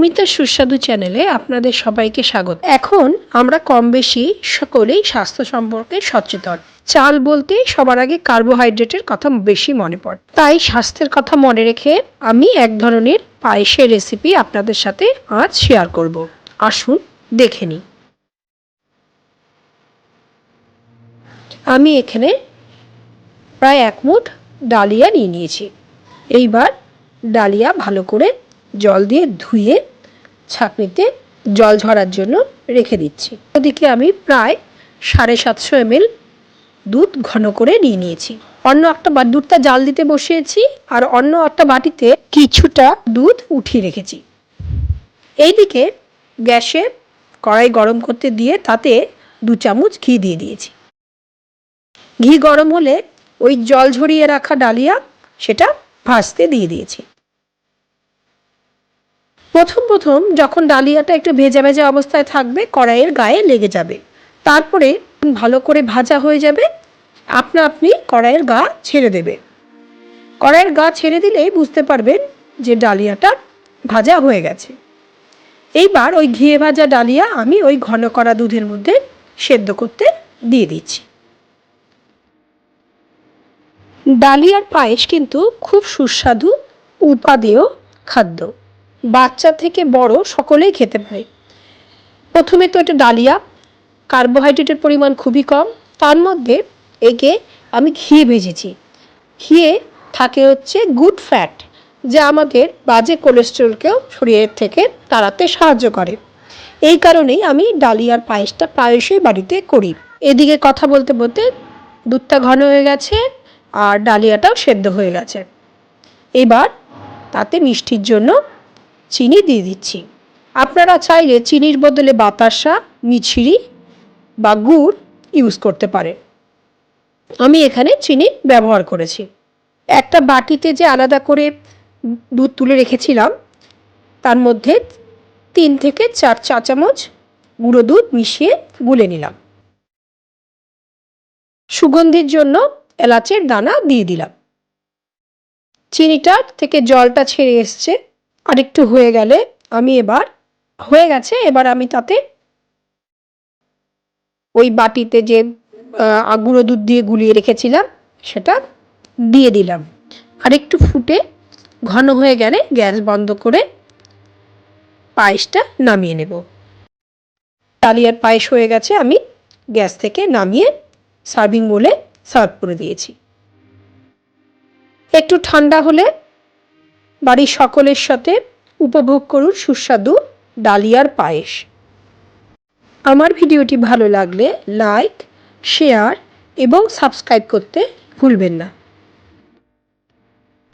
মৌমিতার সুস্বাদু চ্যানেলে আপনাদের সবাইকে স্বাগত। এখন আমরা কম বেশি সকলেই স্বাস্থ্য সম্পর্কে সচেতন। চাল বলতে সবার আগে কার্বোহাইড্রেটের কথা বেশি মনে পড়ে। তাই স্বাস্থ্যের কথা মনে রেখে আমি এক ধরনের পায়েসের রেসিপি আপনাদের সাথে আজ শেয়ার করব। আসুন দেখে নিই। আমি এখানে প্রায় এক মুঠ ডালিয়া নিয়ে নিয়েছি। এইবার ডালিয়া ভালো করে জল দিয়ে ধুয়ে ছাঁকনিতে জল ঝরার জন্য রেখে দিচ্ছি। ওদিকে আমি প্রায় সাড়ে সাতশো এমএল দুধ ঘন করে নিয়ে নিয়েছি। অন্য একটা বা, দুধটা জাল দিতে বসিয়েছি আর অন্য একটা বাটিতে কিছুটা দুধ উঠিয়ে রেখেছি। এইদিকে গ্যাসে কড়াই গরম করতে দিয়ে তাতে দু চামচ ঘি দিয়ে দিয়েছি। ঘি গরম হলে ওই জল ঝরিয়ে রাখা ডালিয়া সেটা ভাজতে দিয়ে দিয়েছি। প্রথম প্রথম যখন ডালিয়াটা একটু ভেজা ভেজা অবস্থায় থাকবে, কড়াইয়ের গায়ে লেগে যাবে। তারপরে ভালো করে ভাজা হয়ে যাবে। আপনা আপনি কড়াইয়ের গা ছেড়ে দেবে। কড়াইয়ের গা ছেড়ে দিলেই বুঝতে পারবেন যে ডালিয়াটা ভাজা হয়ে গেছে। এইবার ওই ঘিয়ে ভাজা ডালিয়া আমি ওই ঘন করা দুধের মধ্যে সেদ্ধ করতে দিয়ে দিচ্ছি। ডালিয়ার পায়েস কিন্তু খুব সুস্বাদু, উপাদেয় খাদ্য। বাচ্চা থেকে বড় সকলেই খেতে পারে। প্রথমে তো এটা ডালিয়া, কার্বোহাইড্রেটের পরিমাণ খুবই কম, তার মধ্যে একে আমি ঘি ভেজেছি। ঘিয়ে থাকে হচ্ছে গুড ফ্যাট, যা আমাদের বাজে কোলেস্টেরলকেও শরীরের থেকে তাড়াতে সাহায্য করে। এই কারণেই আমি ডালিয়ার পায়েসটা প্রায়শই বাড়িতে করি। এদিকে কথা বলতে বলতে দুধটা ঘন হয়ে গেছে আর ডালিয়াটাও সেদ্ধ হয়ে গেছে। এবার তাতে মিষ্টির জন্য চিনি দিয়ে দিচ্ছি। আপনারা চাইলে চিনির বদলে বাতাসা, মিছরি বা গুড় ইউজ করতে পারে আমি এখানে চিনি ব্যবহার করেছি। একটা বাটিতে যে আলাদা করে দুধ তুলে রেখেছিলাম, তার মধ্যে তিন থেকে চার চা চামচ গুঁড়ো দুধ মিশিয়ে গুলে নিলাম। সুগন্ধির জন্য এলাচের দানা দিয়ে দিলাম। চিনিটা থেকে জলটা ছেড়ে এসছে। আরেকটু হয়ে গেলে আমি এবার, হয়ে গেছে, এবার আমি তাতে ওই বাটিতে যে গুঁড়ো দুধ দিয়ে গুলিয়ে রেখেছিলাম, সেটা দিয়ে দিলাম। আর একটু ফুটে ঘন হয়ে গেলে গ্যাস বন্ধ করে পায়েসটা নামিয়ে নেব। ডালিয়ার পায়েস হয়ে গেছে, আমি গ্যাস থেকে নামিয়ে সার্ভিং বলে সার্ভ করে দিয়েছি। একটু ঠান্ডা হলে বাড়ির সকলের সাথে উপভোগ করুন সুস্বাদু ডালিয়ার পায়েস। আমার ভিডিওটি ভালো লাগলে লাইক শেয়ার এবং সাবস্ক্রাইব করতে ভুলবেন না।